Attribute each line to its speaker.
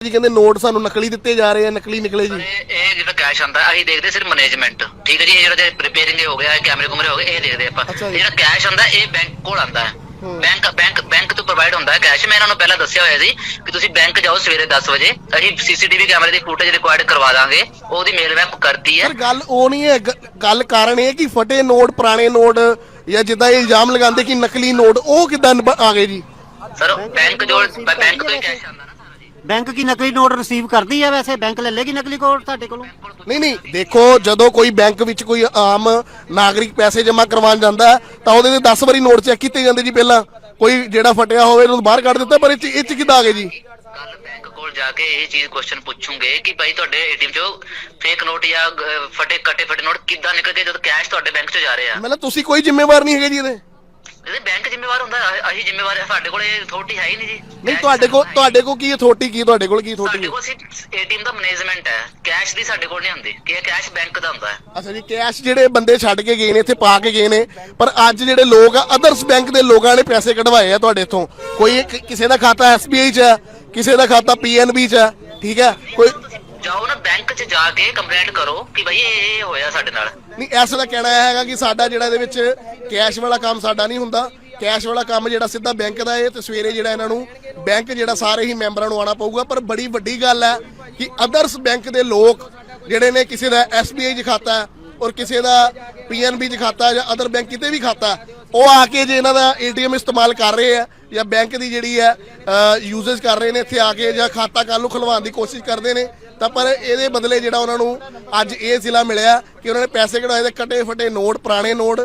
Speaker 1: ਜੀ ਕਹਿੰਦੇ ਨੋਟ ਸਾਨੂੰ ਨਕਲੀ ਦਿੱਤੇ ਜਾ ਰਹੇ ਆ ਨਕਲੀ ਨਿਕਲੇ ਜੀ।
Speaker 2: ਇਹ ਇਹ ਜਿਹੜਾ ਕੈਸ਼ ਆਂਦਾ ਅਸੀਂ ਦੇਖਦੇ ਸਿਰਫ ਮੈਨੇਜਮੈਂਟ ਠੀਕ ਹੈ ਜੀ ਇਹ ਜਿਹੜਾ ਜੇ ਰਿਪੇਅਰਿੰਗ ਹੋ ਗਿਆ ਕੈਮਰੇ ਕੁਮਰੇ ਹੋ ਗਏ ਇਹ ਦੇਖਦੇ ਆਪਾਂ।
Speaker 1: ਅੱਛਾ ਜੀ।
Speaker 2: ਇਹ ਜਿਹੜਾ ਕੈਸ਼ ਆਂਦਾ ਇਹ ਬੈਂਕ ਕੋਲ ਆਂਦਾ ਹੈ।
Speaker 1: ਹੂੰ।
Speaker 2: ਬੈਂਕ ਬੈਂਕ ਬੈਂਕ ਤੋਂ ਪ੍ਰੋਵਾਈਡ ਹੁੰਦਾ ਹੈ ਕੈਸ਼ ਮੈਂ ਇਹਨਾਂ ਨੂੰ ਪਹਿਲਾਂ ਦੱਸਿਆ ਹੋਇਆ ਸੀ ਕਿ ਤੁਸੀਂ ਬੈਂਕ ਜਾਓ ਸਵੇਰੇ 10 ਵਜੇ। ਅਸੀਂ ਸੀਸੀਟੀਵੀ ਕੈਮਰੇ ਦੀ ਫੁਟੇਜ ਰਿਕੁਆਇਰਡ ਕਰਵਾ ਦਾਂਗੇ। ਉਹਦੀ ਮੇਲ ਮੈਂ ਕਰਤੀ ਹੈ।
Speaker 1: ਪਰ ਗੱਲ ਉਹ ਨਹੀਂ ਹੈ ਗ- ਗੱਲ ਕਾਰਨ ਇਹ ਕਿ ਫਟੇ ਨੋਟ ਪੁਰਾਣੇ ਨੋਟ ਜਾਂ ਜਿੱਦਾਂ ਇਹ ਇਲਜ਼ਾਮ ਲਗਾਉਂਦੇ ਕਿ ਨਕਲੀ ਨੋਟ ਉਹ ਕਿਦਾਂ ਆ ਗਏ ਜੀ?
Speaker 2: ਸਰ ਬੈਂਕ ਜੋ ਬੈਂਕ ਤੋਂ ਹੀ ਕੈਸ਼ ਨਾ। ਜੀ
Speaker 3: ਬੈਂਕ ਕੀ ਨਕਲੀ ਨੋਟ ਰਿਸੀਵ ਕਰਦੀ ਹੈ ਵੈਸੇ? ਬੈਂਕ ਲੈ ਲੇਗੀ ਨਕਲੀ ਕੋਡ ਤੁਹਾਡੇ ਕੋਲੋਂ?
Speaker 1: ਨਹੀਂ ਨਹੀਂ ਦੇਖੋ ਜਦੋਂ ਕੋਈ ਬੈਂਕ ਵਿੱਚ ਕੋਈ ਆਮ ਨਾਗਰਿਕ ਪੈਸੇ ਜਮ੍ਹਾਂ ਕਰਵਾਉਣ ਜਾਂਦਾ ਹੈ, ਤਾਂ ਉਹਦੇ ਤੇ 10 ਵਾਰੀ ਨੋਟ ਚੈੱਕ ਕੀਤੇ ਜਾਂਦੇ ਜੀ ਪਹਿਲਾਂ। ਕੋਈ ਜਿਹੜਾ ਫਟਿਆ ਹੋਵੇ ਉਹਨੂੰ ਬਾਹਰ ਕੱਢ ਦਿੱਤਾ ਪਰ ਇਹ 'ਚ ਇਹ 'ਚ ਕਿੱਦਾਂ ਆ ਗਏ ਜੀ?
Speaker 2: ਕੱਲ ਬੈਂਕ ਕੋਲ ਜਾ ਕੇ ਇਹ ਚੀਜ਼ ਕੁਐਸਚਨ ਪੁੱਛੂਗੇ ਕਿ ਭਾਈ ਤੁਹਾਡੇ ਏਟੀਐਮ ਚੋਂ ਫੇਕ ਨੋਟ ਜਾਂ ਅਹ, ਫਟੇ ਕੱਟੇ ਫਟੇ ਨੋਟ ਕਿੱਦਾਂ ਨਿਕਲ ਗਏ ਜਦੋਂ ਕੈਸ਼ ਤੁਹਾਡੇ ਬੈਂਕ 'ਚ ਜਾ ਰਹੇ ਆ?
Speaker 1: ਮਤਲਬ ਤੁਸੀਂ ਕੋਈ ਜ਼ਿੰਮੇਵਾਰ ਨਹੀਂ ਹੈਗੇ ਜੀ ਇਹਦੇ।
Speaker 2: ਇਹਦੇ ਬੈਂਕ ਜ਼ਿੰਮੇਵਾਰ ਹੁੰਦਾ ਅਸੀਂ ਜ਼ਿੰਮੇਵਾਰ ਸਾਡੇ ਕੋਲ ਅਥਾਰਟੀ ਹੈ ਹੀ ਨਹੀਂ ਜੀ।
Speaker 1: ਨਹੀਂ ਤੁਹਾਡੇ ਕੋਲ ਤੁਹਾਡੇ ਕੋਲ ਕੀ ਅਥਾਰਟੀ ਕੀ ਤੁਹਾਡੇ ਕੋਲ ਕੀ
Speaker 2: ਸਾਡੇ
Speaker 1: ਅਥਾਰਟੀ
Speaker 2: ਕੋਲ ਸਿਰਫ ਏਟੀਐਮ ਦਾ ਮੈਨੇਜਮੈਂਟ ਹੈ ਕੈਸ਼ ਦੀ ਸਾਡੇ ਕੋਲ ਨਹੀਂ ਹੁੰਦੀ ਕਿ ਕੈਸ਼ ਬੈਂਕ ਦਾ ਹੁੰਦਾ ਹੈ।
Speaker 1: ਅੱਛਾ ਜੀ ਕੈਸ਼ ਜਿਹੜੇ ਬੰਦੇ ਛੱਡ ਕੇ ਗਏ ਨੇ ਇੱਥੇ ਪਾ ਕੇ ਗਏ ਨੇ ਪਰ ਅੱਜ ਜਿਹੜੇ ਲੋਕ ਆ ਅਦਰਸ ਬੈਂਕ ਦੇ ਲੋਕਾਂ ਨੇ ਪੈਸੇ ਕਢਵਾਏ ਆ ਤੁਹਾਡੇ ਇੱਥੋਂ। ਕੋਈ ਇੱਕ- ਕਿਸੇ ਦਾ ਖਾਤਾ SBI 'ਚ ਹੈ ਕਿਸੇ ਦਾ ਖਾਤਾ PNB 'ਚ ਹੈ ਠੀਕ ਹੈ? ਕੋਈ
Speaker 2: ਬੈਂਕ 'ਚ ਜਾ ਕੇ ਕੰਪਲੇਂਟ ਕਰੋ ਕਿ ਭਾਈ ਇਹ ਇਹ ਹੋਇਆ ਸਾਡੇ ਨਾਲ।
Speaker 1: ਨਹੀਂ ਐਸਾ ਦਾ ਕਹਿਣਾ ਇਹ ਹੈਗਾ ਕਿ ਸਾਡਾ ਜਿਹੜਾ ਇਹਦੇ ਵਿੱਚ ਕੈਸ਼ ਵਾਲਾ ਕੰਮ ਸਾਡਾ ਨਹੀਂ ਹੁੰਦਾ। ਕੈਸ਼ ਵਾਲਾ ਕੰਮ ਜਿਹੜਾ ਸਿੱਧਾ ਬੈਂਕ ਦਾ ਹੈ ਤੇ ਸਵੇਰੇ ਜਿਹੜਾ ਇਹਨਾਂ ਨੂੰ ਬੈਂਕ ਜਿਹੜਾ ਸਾਰੇ ਹੀ ਮੈਂਬਰਾਂ ਨੂੰ ਆਉਣਾ ਪਊਗਾ। ਪਰ ਬੜੀ ਵੱਡੀ ਗੱਲ ਹੈ ਕਿ ਅਦਰਸ ਬੈਂਕ ਦੇ ਲੋਕ ਜਿਹੜੇ ਨੇ ਕਿਸੇ ਦਾ SBI 'ਚ ਖਾਤਾ ਹੈ ਔਰ ਕਿਸੇ ਦਾ PNB 'ਚ ਖਾਤਾ ਹੈ ਜਾਂ ਅਦਰ ਬੈਂਕ ਕਿਤੇ ਵੀ ਖਾਤਾ ਹੈ, ਉਹ ਆ ਕੇ ਜੇ ਇਹਨਾਂ ਦਾ ATM ਇਸਤੇਮਾਲ ਕਰ ਰਹੇ ਆ ਜਾਂ ਬੈਂਕ ਦੀ ਜਿਹੜੀ ਹੈ ਯੂਜ਼ੇਜ ਕਰ ਰਹੇ ਨੇ, ਇੱਥੇ ਆ ਕੇ ਜਾਂ ਖਾਤਾ ਕੱਲ ਨੂੰ ਖੁਲਵਾਉਣ ਦੀ ਕੋਸ਼ਿਸ਼ ਕਰਦੇ ਨੇ, ਤਾਂ ਪਰ ਇਹਦੇ ਬਦਲੇ ਜਿਹੜਾ ਉਹਨਾਂ ਨੂੰ ਅੱਜ ਇਹ ਜ਼ਿਲ੍ਹਾ ਮਿਲਿਆ ਕਿ ਉਹਨਾਂ ਨੇ ਪੈਸੇ ਕਢਾਏ ਤੇ ਕਟੇ ਫਟੇ ਨੋਟ, ਪੁਰਾਣੇ ਨੋਟ